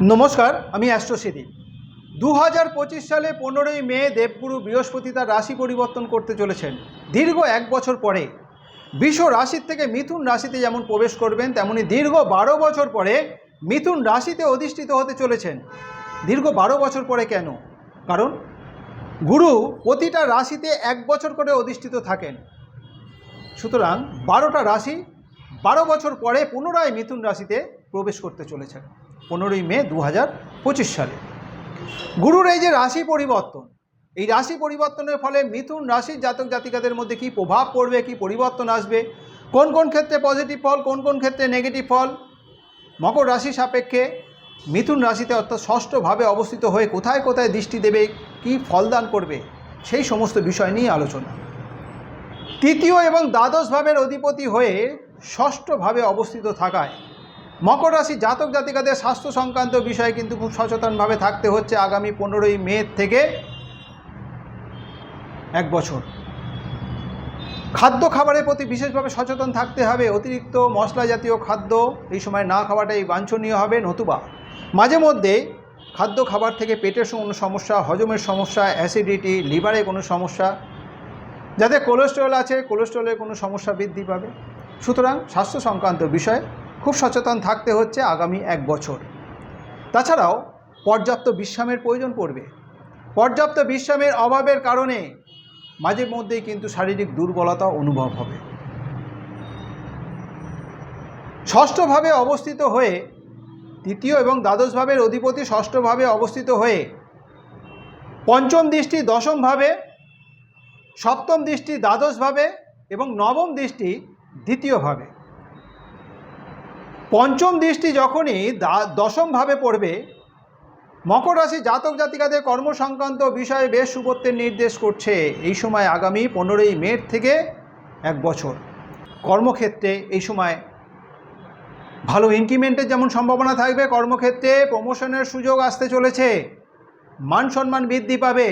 নমস্কার, আমি অ্যাস্ট্রোসিদি দু হাজার পঁচিশ সালে পনেরোই মে দেবগুরু বৃহস্পতি তার রাশি পরিবর্তন করতে চলেছেন। দীর্ঘ এক বছর পরে। বিশ্ব রাশির থেকে মিথুন রাশিতে যেমন প্রবেশ করবেন, তেমনি দীর্ঘ বারো বছর পরে মিথুন রাশিতে অধিষ্ঠিত হতে চলেছেন। দীর্ঘ বারো বছর পরে কেন? কারণ গুরু প্রতিটা রাশিতে এক বছর করে অধিষ্ঠিত থাকেন। সুতরাং বারোটা রাশি বারো বছর পরে পুনরায় মিথুন রাশিতে প্রবেশ করতে চলেছেন। পনেরোই মে দু হাজার পঁচিশ সালে। গুরুর এই যে রাশি পরিবর্তন, এই রাশি পরিবর্তনের ফলে মিথুন রাশির জাতক জাতিকাদের মধ্যে কি প্রভাব পড়বে, কি পরিবর্তন আসবে, কোন কোন ক্ষেত্রে পজিটিভ ফল, কোন কোন ক্ষেত্রে নেগেটিভ ফল? মকর রাশি সাপেক্ষে মিথুন রাশিতে অর্থাৎ ষষ্ঠভাবে অবস্থিত হয়ে কোথায় কোথায় দৃষ্টি দেবে, কি ফলদান করবে, সেই সমস্ত বিষয় নিয়ে আলোচনা। তৃতীয় এবং দ্বাদশ ভাবের অধিপতি হয়ে ষষ্ঠভাবে অবস্থিত থাকায় মকর রাশি জাতক জাতিকাদের স্বাস্থ্য সংক্রান্ত বিষয়ে কিন্তু খুব সচেতনভাবে থাকতে হচ্ছে আগামী পনেরোই মে থেকে এক বছর। খাদ্য খাবারের প্রতি বিশেষভাবে সচেতন থাকতে হবে, অতিরিক্ত মশলা জাতীয় খাদ্য এই সময় না খাওয়াটাই বাঞ্ছনীয় হবে, নতুবা মাঝে মধ্যে খাদ্য খাবার থেকে পেটের কোনো সমস্যা, হজমের সমস্যা, অ্যাসিডিটি, লিভারে কোনো সমস্যা যাদের কোলেস্টেরল আছে, কোলেস্টেরলের কোনো সমস্যা বৃদ্ধি পাবে। সুতরাং স্বাস্থ্য সংক্রান্ত বিষয়ে খুব সচেতন থাকতে হচ্ছে আগামী এক বছর। তাছাড়াও পর্যাপ্ত বিশ্রামের প্রয়োজন পড়বে। পর্যাপ্ত বিশ্রামের অভাবের কারণে মাঝে মধ্যেই কিন্তু শারীরিক দুর্বলতা অনুভব হবে। ষষ্ঠভাবে অবস্থিত হয়ে, তৃতীয় এবং দ্বাদশ ভাবের অধিপতি ষষ্ঠভাবে অবস্থিত হয়ে পঞ্চম দৃষ্টি দশমভাবে, সপ্তম দৃষ্টি দ্বাদশভাবে এবং নবম দৃষ্টি দ্বিতীয়ভাবে। পঞ্চম দৃষ্টি যখনই দশমভাবে পড়বে, মকর রাশি জাতক জাতিকাদের কর্মসংক্রান্ত বিষয়ে বেশ সুবত্বের নির্দেশ করছে এই সময় আগামী পনেরোই মে থেকে এক বছর। কর্মক্ষেত্রে এই সময় ভালো ইনক্রিমেন্টের যেমন সম্ভাবনা থাকবে, কর্মক্ষেত্রে প্রমোশনের সুযোগ আসতে চলেছে, মান সম্মান বৃদ্ধি পাবে।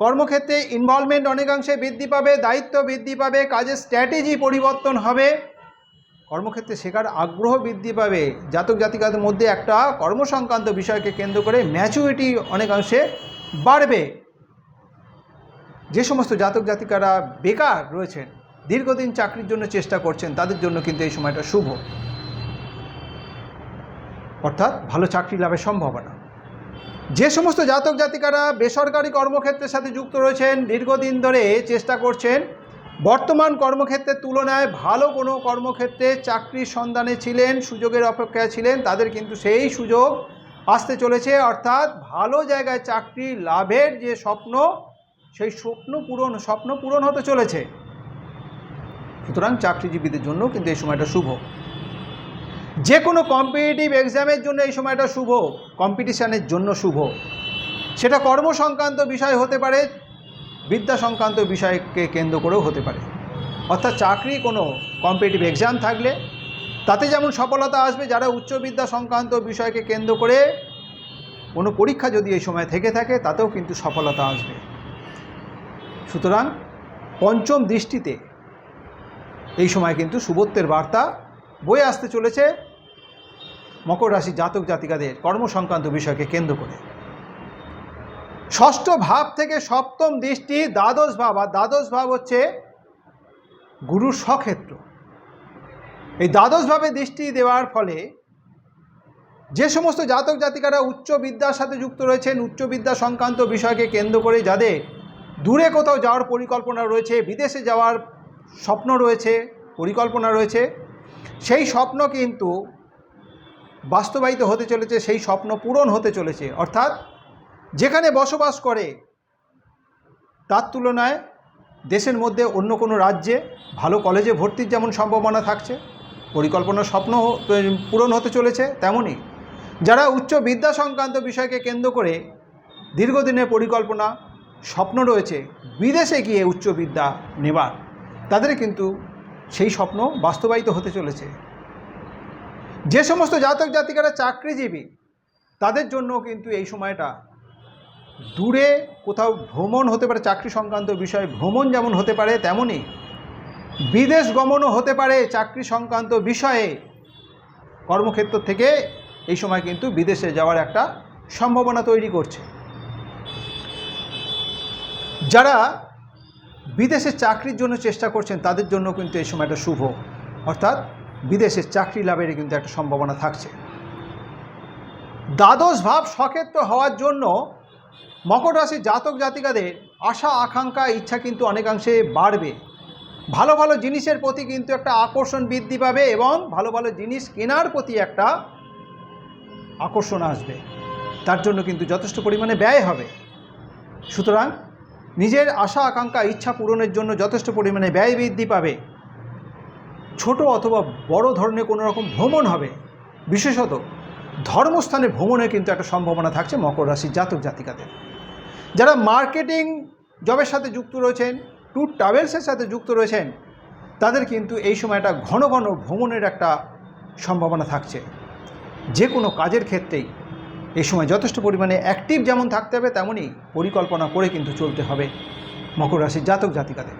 কর্মক্ষেত্রে ইনভলভমেন্ট অনেকাংশে বৃদ্ধি পাবে, দায়িত্ব বৃদ্ধি পাবে, কাজের স্ট্র্যাটেজি পরিবর্তন হবে। কর্মক্ষেত্রে শেখার আগ্রহ বৃদ্ধি পাবে। জাতক জাতিকাদের মধ্যে একটা কর্মসংক্রান্ত বিষয়কে কেন্দ্র করে ম্যাচুরিটি অনেকাংশে বাড়বে। যে সমস্ত জাতক জাতিকারা বেকার রয়েছেন, দীর্ঘদিন চাকরির জন্য চেষ্টা করছেন, তাদের জন্য কিন্তু এই সময়টা শুভ। অর্থাৎ ভালো চাকরি লাভের সম্ভাবনা। যে সমস্ত জাতক জাতিকারা বেসরকারি কর্মক্ষেত্রের সাথে যুক্ত রয়েছেন, দীর্ঘদিন ধরে চেষ্টা করছেন বর্তমান কর্মক্ষেত্রের তুলনায় ভালো কোনো কর্মক্ষেত্রে চাকরির সন্ধানে ছিলেন, সুযোগের অপেক্ষায় ছিলেন, তাদের কিন্তু সেই সুযোগ আসতে চলেছে। অর্থাৎ ভালো জায়গায় চাকরি লাভের যে স্বপ্ন, সেই স্বপ্ন পূরণ স্বপ্ন পূরণ হতে চলেছে। সুতরাং চাকরিজীবীদের জন্য কিন্তু এই সময়টা শুভ। যে কোনো কম্পিটিটিভ এক্সামের জন্য এই সময়টা শুভ কম্পিটিশানের জন্য শুভ। সেটা কর্মসংক্রান্ত বিষয় হতে পারে বিদ্যা সংক্রান্ত বিষয়কে কেন্দ্র করেও হতে পারে। অর্থাৎ চাকরি কোনো কম্পিটিটিভ এক্সাম থাকলে তাতে যেমন সফলতা আসবে, যারা উচ্চ বিদ্যা সংক্রান্ত বিষয়কে কেন্দ্র করে কোনো পরীক্ষা যদি এই সময় থেকে থাকে, তাতেও কিন্তু সফলতা আসবে। সুতরাং পঞ্চম দৃষ্টিতে এই সময় কিন্তু শুভত্বের বার্তা বয়ে আসতে চলেছে মকর রাশি জাতক জাতিকাদের কর্মসংক্রান্ত বিষয়কে কেন্দ্র করে। ষষ্ঠ ভাব থেকে সপ্তম দৃষ্টি দ্বাদশ ভাব। আর দ্বাদশ ভাব হচ্ছে গুরুর স্বক্ষেত্র। এই দ্বাদশ ভাবে দৃষ্টি দেওয়ার ফলে যে সমস্ত জাতক জাতিকারা উচ্চ বিদ্যার সাথে যুক্ত রয়েছেন, উচ্চ বিদ্যা সংক্রান্ত বিষয়কে কেন্দ্র করে যাদের দূরে কোথাও যাওয়ার পরিকল্পনা রয়েছে, বিদেশে যাওয়ার স্বপ্ন রয়েছে, পরিকল্পনা রয়েছে, সেই স্বপ্ন কিন্তু বাস্তবায়িত হতে চলেছে, সেই স্বপ্ন পূরণ হতে চলেছে। অর্থাৎ যেখানে বসবাস করে, তার তুলনায় দেশের মধ্যে অন্য কোনো রাজ্যে ভালো কলেজে ভর্তির যেমন সম্ভাবনা থাকছে, পরিকল্পনার স্বপ্ন পূরণ হতে চলেছে তেমনই। যারা উচ্চ বিদ্যা সংক্রান্ত বিষয়কে কেন্দ্র করে দীর্ঘদিনের পরিকল্পনা, স্বপ্ন রয়েছে বিদেশে গিয়ে উচ্চ বিদ্যা নেবার, তাদের কিন্তু সেই স্বপ্ন বাস্তবায়িত হতে চলেছে। যে সমস্ত জাতক জাতিকারা চাকরিজীবী, তাদের জন্য কিন্তু এই সময়টা দূরে কোথাও ভ্রমণ হতে পারে, চাকরি সংক্রান্ত বিষয়ে ভ্রমণ যেমন হতে পারে তেমনই বিদেশ গমনও হতে পারে চাকরি সংক্রান্ত বিষয়ে। কর্মক্ষেত্র থেকে এই সময় কিন্তু বিদেশে যাওয়ার একটা সম্ভাবনা তৈরি করছে। যারা বিদেশে চাকরির জন্য চেষ্টা করছেন, তাদের জন্য কিন্তু এই সময়টা শুভ। অর্থাৎ বিদেশে চাকরি লাভের কিন্তু একটা সম্ভাবনা থাকছে। দ্বাদশ ভাব সক্ষেত্র হওয়ার জন্য মকর রাশির জাতক জাতিকাদের আশা, আকাঙ্ক্ষা, ইচ্ছা কিন্তু অনেকাংশে বাড়বে। ভালো ভালো জিনিসের প্রতি কিন্তু একটা আকর্ষণ বৃদ্ধি পাবে এবং ভালো ভালো জিনিস কেনার প্রতি একটা আকর্ষণ আসবে। তার জন্য কিন্তু যথেষ্ট পরিমাণে ব্যয় হবে। সুতরাং নিজের আশা, আকাঙ্ক্ষা, ইচ্ছা পূরণের জন্য যথেষ্ট পরিমাণে ব্যয় বৃদ্ধি পাবে। ছোট অথবা বড় ধরনের কোনো রকম ভ্রমণ হবে। বিশেষত ধর্মস্থানে ভ্রমণের কিন্তু একটা সম্ভাবনা থাকছে মকর রাশির জাতক জাতিকাদের। যারা মার্কেটিং জবের সাথে যুক্ত রয়েছেন, ট্যুর ট্রাভেলসের সাথে যুক্ত রয়েছেন, তাদের কিন্তু এই সময়টা ঘন ঘন ভ্রমণের একটা সম্ভাবনা থাকছে। যে কোনো কাজের ক্ষেত্রেই এই সময় যথেষ্ট পরিমাণে অ্যাক্টিভ যেমন থাকতে হবে, তেমনই পরিকল্পনা করে কিন্তু চলতে হবে মকর রাশির জাতক জাতিকাদের।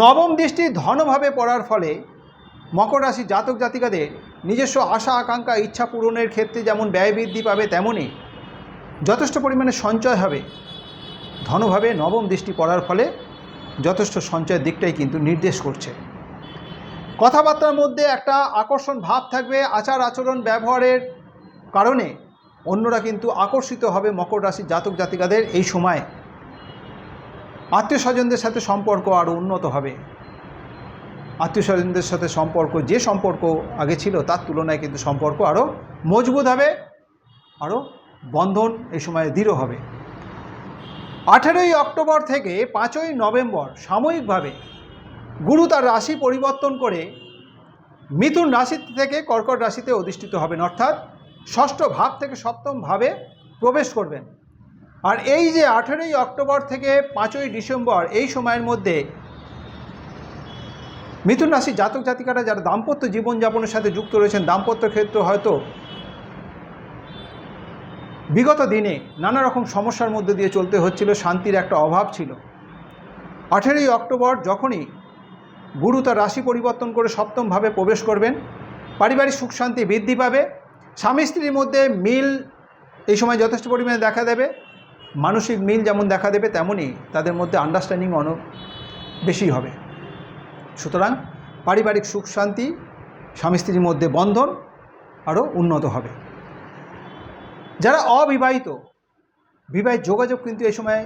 নবম দৃষ্টি ধনভাবে পড়ার ফলে মকর রাশির জাতক জাতিকাদের নিজস্ব আশা, আকাঙ্ক্ষা, ইচ্ছা পূরণের ক্ষেত্রে যেমন ব্যয় বৃদ্ধি পাবে, তেমনই যথেষ্ট পরিমাণে সঞ্চয় হবে। ধনভাবে নবম দৃষ্টি পড়ার ফলে যথেষ্ট সঞ্চয়ের দিকটাই কিন্তু নির্দেশ করছে। কথাবার্তার মধ্যে একটা আকর্ষণ ভাব থাকবে আচার আচরণ ব্যবহারের কারণে। অন্যরা কিন্তু আকর্ষিত হবে মকর রাশির জাতক জাতিকাদের এই সময়। আত্মীয় স্বজনদের সাথে সম্পর্ক আরও উন্নত হবে। আত্মীয় স্বজনদের সাথে সম্পর্ক, যে সম্পর্ক আগে ছিল তার তুলনায় কিন্তু সম্পর্ক আরও মজবুত হবে আরও বন্ধন এই সময় দৃঢ় হবে। আঠেরোই অক্টোবর থেকে পাঁচই নভেম্বর সাময়িকভাবে গুরু তার রাশি পরিবর্তন করে মিথুন রাশি থেকে কর্কট রাশিতে অধিষ্ঠিত হবেন, অর্থাৎ ষষ্ঠ ভাব থেকে সপ্তম ভাবে প্রবেশ করবেন। আর এই যে আঠেরোই অক্টোবর থেকে পাঁচই ডিসেম্বর এই সময়ের মধ্যে মিথুন রাশির জাতক জাতিকারা যারা দাম্পত্য জীবনযাপনের সাথে যুক্ত রয়েছেন, দাম্পত্য ক্ষেত্র হয়তো বিগত দিনে নানা রকম সমস্যার মধ্যে দিয়ে চলতে হচ্ছিল, শান্তির একটা অভাব ছিল। আঠেরোই অক্টোবর যখনই গুরু তার রাশি পরিবর্তন করে সপ্তমভাবে প্রবেশ করবেন, পারিবারিক সুখ শান্তি বৃদ্ধি পাবে, স্বামী স্ত্রীর মধ্যে মিল এই সময় যথেষ্ট পরিমাণে দেখা দেবে, মানসিক মিল যেমন দেখা দেবে তেমনই তাদের মধ্যে আন্ডারস্ট্যান্ডিং অন বেশি হবে। সুতরাং পারিবারিক সুখ শান্তি, স্বামী স্ত্রীর মধ্যে বন্ধন আরও উন্নত হবে। যারা অবিবাহিত বিবাহের যোগাযোগ কিন্তু এই সময়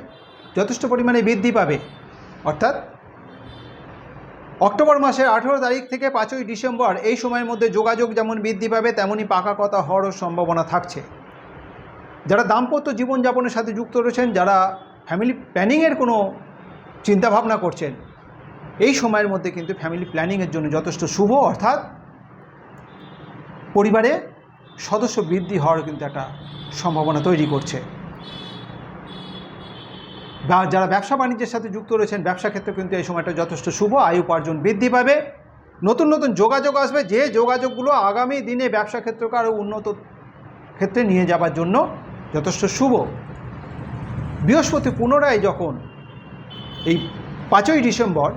যথেষ্ট পরিমাণে বৃদ্ধি পাবে। অর্থাৎ অক্টোবর মাসের আঠেরো তারিখ থেকে পাঁচই ডিসেম্বর এই সময়ের মধ্যে যোগাযোগ যেমন বৃদ্ধি পাবে তেমনই পাকা কথা হওয়ারও সম্ভাবনা থাকছে। যারা দাম্পত্য জীবনযাপনের সাথে যুক্ত রয়েছেন, যারা ফ্যামিলি প্ল্যানিংয়ের কোনো চিন্তাভাবনা করছেন, এই সময়ের মধ্যে কিন্তু ফ্যামিলি প্ল্যানিংয়ের জন্য যথেষ্ট শুভ। অর্থাৎ পরিবারে সদস্য বৃদ্ধি হওয়ার কিন্তু একটা সম্ভাবনা তৈরি করছে। যারা ব্যবসা বাণিজ্যের সাথে যুক্ত রয়েছেন, ব্যবসা ক্ষেত্রে কিন্তু এই সময়টা যথেষ্ট শুভ, আয় উপার্জন বৃদ্ধি পাবে। নতুন নতুন যোগাযোগ আসবে, যে যোগাযোগগুলো আগামী দিনে ব্যবসা ক্ষেত্রকে আরও উন্নত ক্ষেত্রে নিয়ে যাবার জন্য যথেষ্ট শুভ। বৃহস্পতি পুনরায় যখন এই পাঁচই ডিসেম্বর,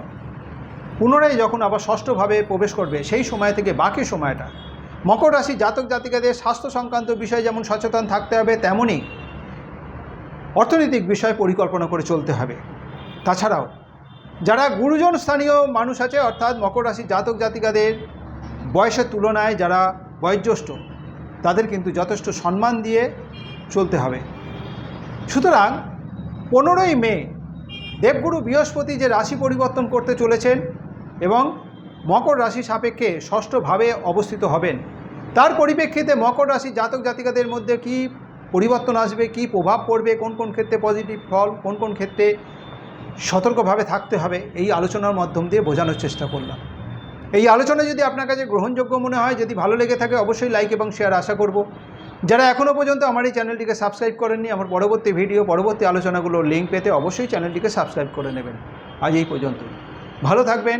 পুনরায় যখন আবার ষষ্ঠভাবে প্রবেশ করবে, সেই সময় থেকে বাকি সময়টা মকর রাশি জাতক জাতিকাদের স্বাস্থ্য সংক্রান্ত বিষয়ে যেমন সচেতন থাকতে হবে তেমনই অর্থনৈতিক বিষয় পরিকল্পনা করে চলতে হবে। তাছাড়াও, যারা গুরুজন স্থানীয় মানুষ আছে, অর্থাৎ মকর রাশি জাতক জাতিকাদের বয়সের তুলনায় যারা বয়োজ্যেষ্ঠ, তাদের কিন্তু যথেষ্ট সম্মান দিয়ে চলতে হবে। সুতরাং পনেরোই মে দেবগুরু বৃহস্পতি যে রাশি পরিবর্তন করতে চলেছেন এবং মকর রাশি সাপেক্ষে ষষ্ঠভাবে অবস্থিত হবেন। তার পরিপ্রেক্ষিতে মকর রাশি জাতক জাতিকাদের মধ্যে কি পরিবর্তন আসবে, কি প্রভাব পড়বে, কোন কোন ক্ষেত্রে পজিটিভ ফল, কোন কোন ক্ষেত্রে সতর্কভাবে থাকতে হবে, এই আলোচনার মাধ্যম দিয়ে বোঝানোর চেষ্টা করলাম। এই আলোচনা যদি আপনার কাছে গ্রহণযোগ্য মনে হয়, যদি ভালো লেগে থাকে অবশ্যই লাইক এবং শেয়ার আশা করব। যারা এখনও পর্যন্ত আমার এই চ্যানেলটিকে সাবস্ক্রাইব করেননি, আমার পরবর্তী ভিডিও পরবর্তী আলোচনাগুলোর লিঙ্ক পেতে অবশ্যই চ্যানেলটিকে সাবস্ক্রাইব করে নেবেন। আজ এই পর্যন্ত ভালো থাকবেন।